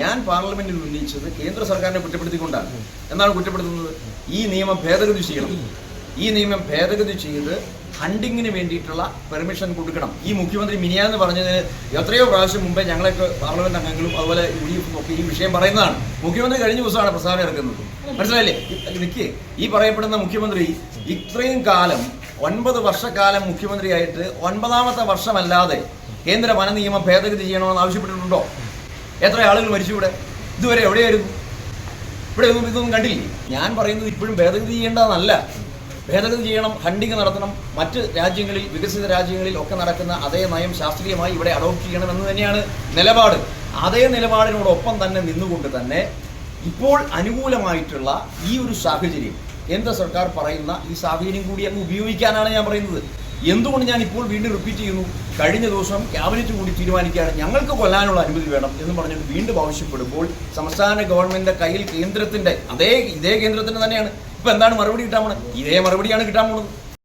ഞാൻ പാർലമെന്റിൽ ഉന്നയിച്ചത് കേന്ദ്ര സർക്കാരിനെ കുറ്റപ്പെടുത്തിക്കൊണ്ടാണ്. എന്നാണ് കുറ്റപ്പെടുത്തുന്നത്? ഈ നിയമം ഭേദഗതി ചെയ്യണം. ഈ നിയമം ഭേദഗതി ചെയ്ത് ഹണ്ടിങ്ങിന് വേണ്ടിയിട്ടുള്ള പെർമിഷൻ കൊടുക്കണം. ഈ മുഖ്യമന്ത്രി മിനിയാന്ന് പറഞ്ഞതിന് എത്രയോ പ്രാവശ്യം മുമ്പേ ഞങ്ങളൊക്കെ പാർലമെന്റ് അംഗങ്ങളും അതുപോലെ യു ഡി എഫും ഒക്കെ ഈ വിഷയം പറയുന്നതാണ്. മുഖ്യമന്ത്രി കഴിഞ്ഞ ദിവസമാണ് പ്രസ്താവന ഇറക്കുന്നത്. മനസ്സിലായില്ലേ? നിൽക്കേ ഈ പറയപ്പെടുന്ന മുഖ്യമന്ത്രി ഇത്രയും കാലം ഒൻപത് വർഷക്കാലം മുഖ്യമന്ത്രിയായിട്ട് ഒൻപതാമത്തെ വർഷമല്ലാതെ കേന്ദ്ര വന നിയമം ഭേദഗതി ചെയ്യണമെന്ന് ആവശ്യപ്പെട്ടിട്ടുണ്ടോ? എത്ര ആളുകൾ മരിച്ചു ഇവിടെ? ഇതുവരെ എവിടെയായിരുന്നു? ഇവിടെ ഒന്നും ഇതൊന്നും കണ്ടില്ലേ? ഞാൻ പറയുന്നത് ഇപ്പോഴും ഭേദഗതി ചെയ്യേണ്ടതെന്നല്ല. ഭേദഗതി ചെയ്യണം ഹണ്ടിങ് നടത്തണം. മറ്റ് രാജ്യങ്ങളിൽ വികസിത രാജ്യങ്ങളിൽ ഒക്കെ നടക്കുന്ന അതേ നയം ശാസ്ത്രീയമായി ഇവിടെ അഡോപ്റ്റ് ചെയ്യണം എന്ന് തന്നെയാണ് നിലപാട്. അതേ നിലപാടിനോടൊപ്പം തന്നെ നിന്നുകൊണ്ട് തന്നെ ഇപ്പോൾ അനുകൂലമായിട്ടുള്ള ഈ ഒരു സാഹചര്യം എന്താ സർക്കാർ പറയുന്ന ഈ സാഹചര്യം കൂടി അങ്ങ് ഉപയോഗിക്കാനാണ് ഞാൻ പറയുന്നത്. എന്തുകൊണ്ട് ഞാൻ ഇപ്പോൾ വീണ്ടും റിപ്പീറ്റ് ചെയ്യുന്നു? കഴിഞ്ഞ ദിവസം ക്യാബിനറ്റ് കൂടി തീരുമാനിക്കുകയാണ്. ഞങ്ങൾക്ക് കൊല്ലാനുള്ള അനുമതി വേണം എന്ന് പറഞ്ഞിട്ട് വീണ്ടും ആവശ്യപ്പെടുമ്പോൾ സംസ്ഥാന ഗവൺമെന്റിന്റെ കയ്യിൽ കേന്ദ്രത്തിന്റെ അതേ ഇതേ കേന്ദ്രത്തിന് തന്നെയാണ്. ഇപ്പൊ എന്താണ് മറുപടി കിട്ടാൻ പോണത്? ഇതേ മറുപടിയാണ് കിട്ടാൻ പോണത്.